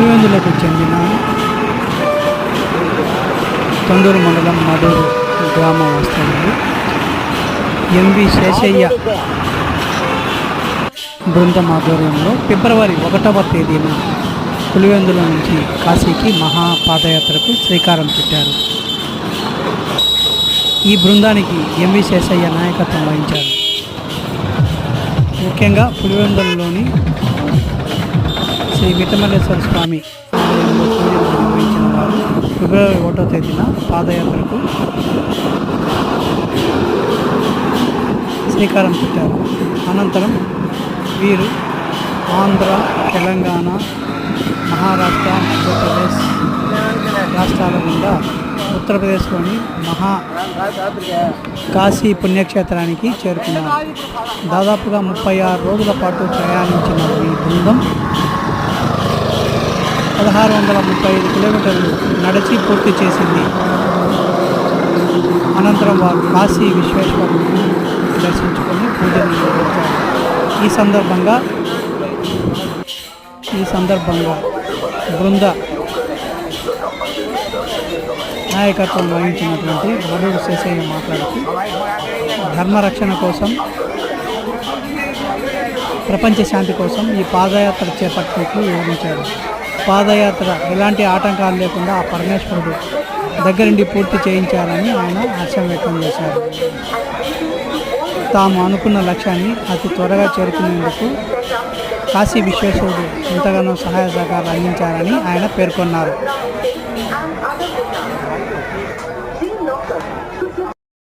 పులివెందులకు చెందిన తొందూరు మండలం మడూరు గ్రామం వస్తుంది ఎంవి శేషయ్య బృందం ఆధ్వర్యంలో ఫిబ్రవరి ఒకటవ తేదీన పులివెందుల నుంచి కాశీకి మహా పాదయాత్రకు శ్రీకారం చుట్టారు. ఈ బృందానికి ఎంవి శేషయ్య నాయకత్వం వహించారు. ముఖ్యంగా పులివెందులలోని శ్రీ విఠమలేశ్వర స్వామి నిర్వహించిన వారు ఫిబ్రవరి ఒకటో తేదీన పాదయాత్రకు శ్రీకారం చుట్టారు. అనంతరం వీరు ఆంధ్ర తెలంగాణ మహారాష్ట్ర మధ్యప్రదేశ్ రాష్ట్రాల గుండా ఉత్తరప్రదేశ్లోని మహా కాశీ పుణ్యక్షేత్రానికి చేరుకున్నారు. దాదాపుగా ముప్పై ఆరు రోజుల పాటు ప్రయాణించిన ఈ బృందం పదహారు వందల ముప్పై ఐదు కిలోమీటర్లు నడిచి పూర్తి చేసింది. అనంతరం వారు కాశీ విశ్వేశ్వరుని దర్శించుకొని పూజలు నిర్వహించారు. ఈ సందర్భంగా ఈ సందర్భంగా బృంద నాయకత్వం వహించినటువంటి మడూరు శేషయ్య మాట్లాడుతూ ధర్మరక్షణ కోసం ప్రపంచ శాంతి కోసం ఈ పాదయాత్ర చేపట్టినట్లు వివరించారు. పాదయాత్ర ఎలాంటి ఆటంకాలు లేకుండా ఆ పరమేశ్వరుడు దగ్గరుండి పూర్తి చేయించాలని ఆయన ఆశయం వ్యక్తం చేశారు. తాము అనుకున్న లక్ష్యాన్ని అతి త్వరగా చేరుకునేందుకు కాశీ విశ్వేశ్వరుడు ఎంతగానో సహాయ సహకారాలు అందించారని ఆయన పేర్కొన్నారు.